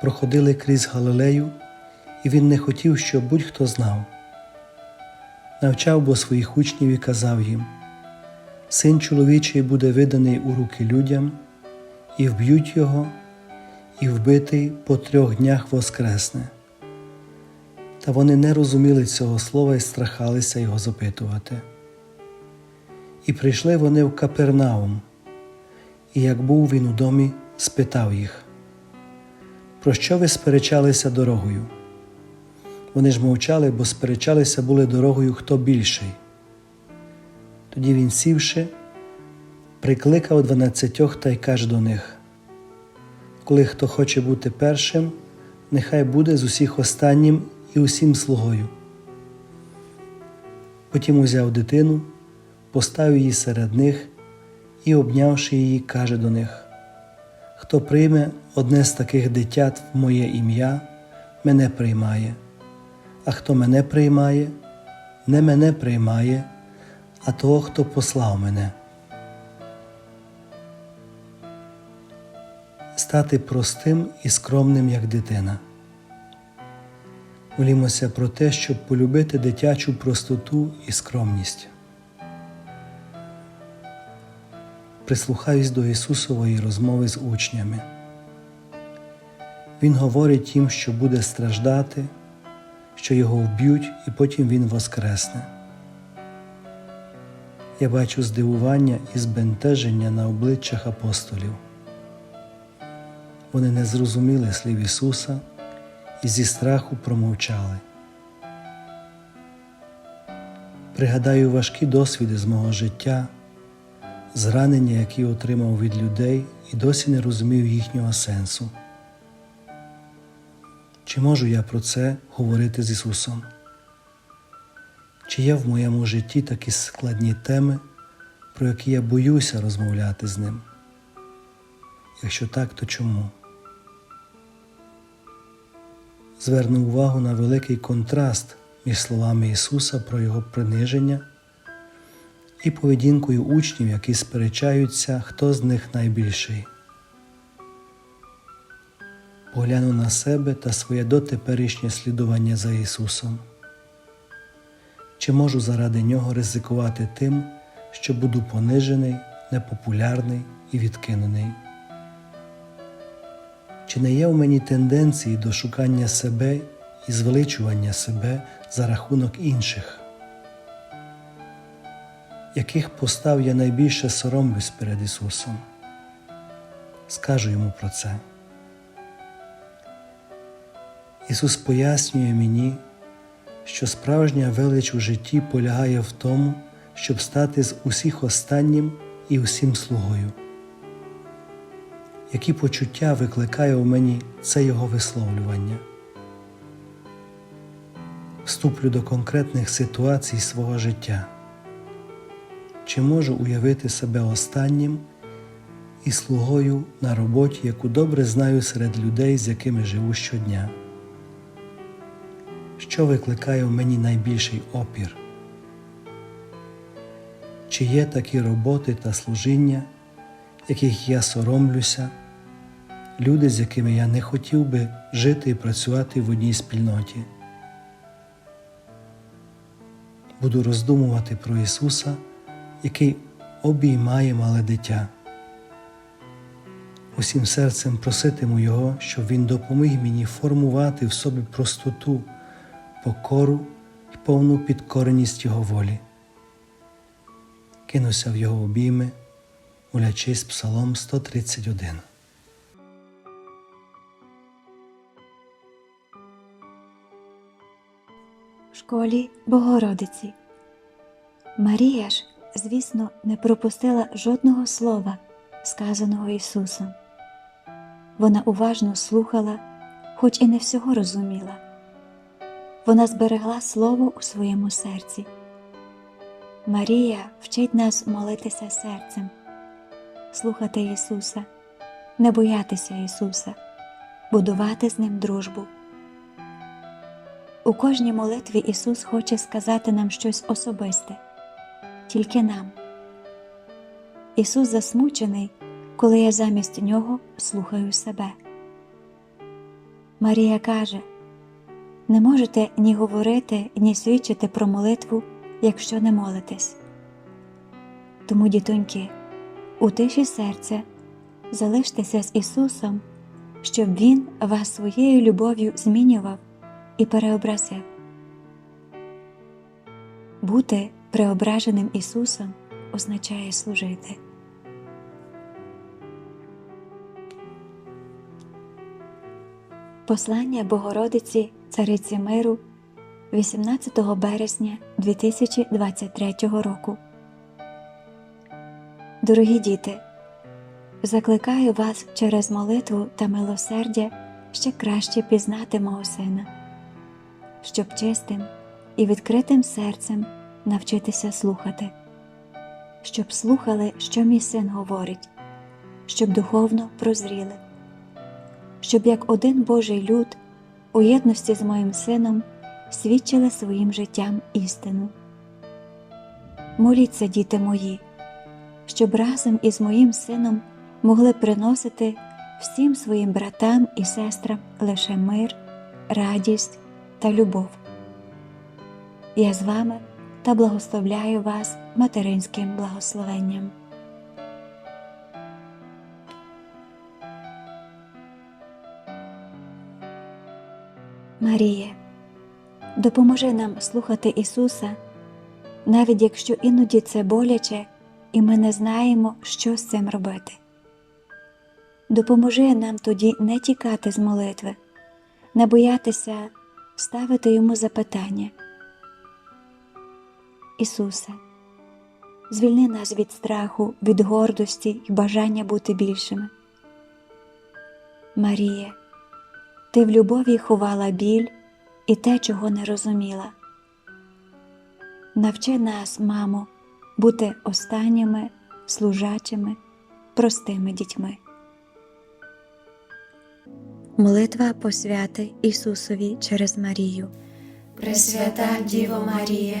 проходили крізь Галилею, і він не хотів, щоб будь-хто знав. Навчав бо своїх учнів і казав їм: Син чоловічий буде виданий у руки людям, і вб'ють його, і вбитий по трьох днях воскресне. Та вони не розуміли цього слова і страхалися його запитувати. І прийшли вони в Капернаум, і як був він у домі, спитав їх, про що ви сперечалися дорогою? Вони ж мовчали, бо сперечалися були дорогою хто більший. Тоді він, сівши, прикликав дванадцятьох та й каже до них: Коли хто хоче бути першим, нехай буде з усіх останнім і усім слугою. Потім узяв дитину, поставив її серед них і, обнявши її, каже до них: Хто прийме одне з таких дитят в моє ім'я, мене приймає, а хто мене приймає, не мене приймає, а того, хто послав мене. Стати простим і скромним, як дитина. Молімося про те, щоб полюбити дитячу простоту і скромність. Прислухаюсь до Ісусової розмови з учнями. Він говорить їм, що буде страждати, що його вб'ють, і потім Він воскресне. Я бачу здивування і збентеження на обличчях апостолів. Вони не зрозуміли слів Ісуса і зі страху промовчали. Пригадаю важкі досвіди з мого життя, зранення, які отримав від людей, і досі не розумів їхнього сенсу. Чи можу я про це говорити з Ісусом? Чи є в моєму житті такі складні теми, про які я боюся розмовляти з Ним? Якщо так, то чому? Зверну увагу на великий контраст між словами Ісуса про Його приниження і поведінкою учнів, які сперечаються, хто з них найбільший. Погляну на себе та своє дотеперішнє слідування за Ісусом. Чи можу заради Нього ризикувати тим, що буду понижений, непопулярний і відкинений? Чи не є в мені тенденції до шукання себе і звеличування себе за рахунок інших? Яких постав я найбільше соромлюсь перед Ісусом? Скажу йому про це. Ісус пояснює мені, що справжня велич у житті полягає в тому, щоб стати з усіх останнім і усім слугою. Які почуття викликає у мені це Його висловлювання? Вступлю до конкретних ситуацій свого життя. Чи можу уявити себе останнім і слугою на роботі, яку добре знаю серед людей, з якими живу щодня? Що викликає в мені найбільший опір? Чи є такі роботи та служіння, яких я соромлюся, люди, з якими я не хотів би жити і працювати в одній спільноті? Буду роздумувати про Ісуса, який обіймає мале дитя. Усім серцем проситиму Його, щоб Він допоміг мені формувати в собі простоту, покору і повну підкореність Його волі. Кинуся в Його обійми, молячись Псалом 131. в школі Богородиці. Марія ж, звісно, не пропустила жодного слова, сказаного Ісусом. Вона уважно слухала, хоч і не всього розуміла. Вона зберегла слово у своєму серці. Марія вчить нас молитися серцем, слухати Ісуса, не боятися Ісуса, будувати з Ним дружбу. У кожній молитві Ісус хоче сказати нам щось особисте, тільки нам. Ісус засмучений, коли я замість Нього слухаю себе. Марія каже: не можете ні говорити, ні свідчити про молитву, якщо не молитесь. Тому, дітоньки, у тиші серця залиштеся з Ісусом, щоб Він вас своєю любов'ю змінював і переобразив. Бути преображеним Ісусом означає служити. Послання Богородиці Цариці Миру 18 березня 2023 року. Дорогі діти, закликаю вас через молитву та милосердя ще краще пізнати мого сина щоб чистим і відкритим серцем навчитися слухати, щоб слухали, що мій син говорить, щоб духовно прозріли, щоб як один Божий люд у єдності з моїм сином свідчили своїм життям істину. Моліться, діти мої, щоб разом із моїм сином могли приносити всім своїм братам і сестрам лише мир, радість та любов. Я з вами та благословляю вас материнським благословенням. Маріє, допоможи нам слухати Ісуса, навіть якщо іноді це боляче, і ми не знаємо, що з цим робити. Допоможи нам тоді не тікати з молитви, не боятися ставити йому запитання. Ісусе, звільни нас від страху, від гордості і бажання бути більшими. Маріє, ти в любові ховала біль і те, чого не розуміла. Навчи нас, мамо, бути останніми, служачими, простими дітьми. Молитва посвяти Ісусові через Марію. Пресвята Діво Марія,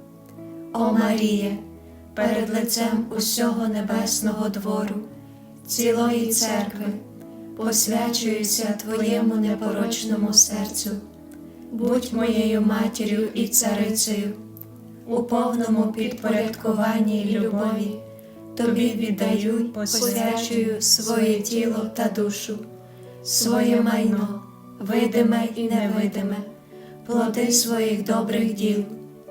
О Маріє, перед лицем усього небесного двору, цілої церкви, посвячуюся Твоєму непорочному серцю, будь моєю матір'ю і царицею, у повному підпорядкуванні й любові, Тобі віддаю й посвячую своє тіло та душу, своє майно, видиме і невидиме плоди своїх добрих діл,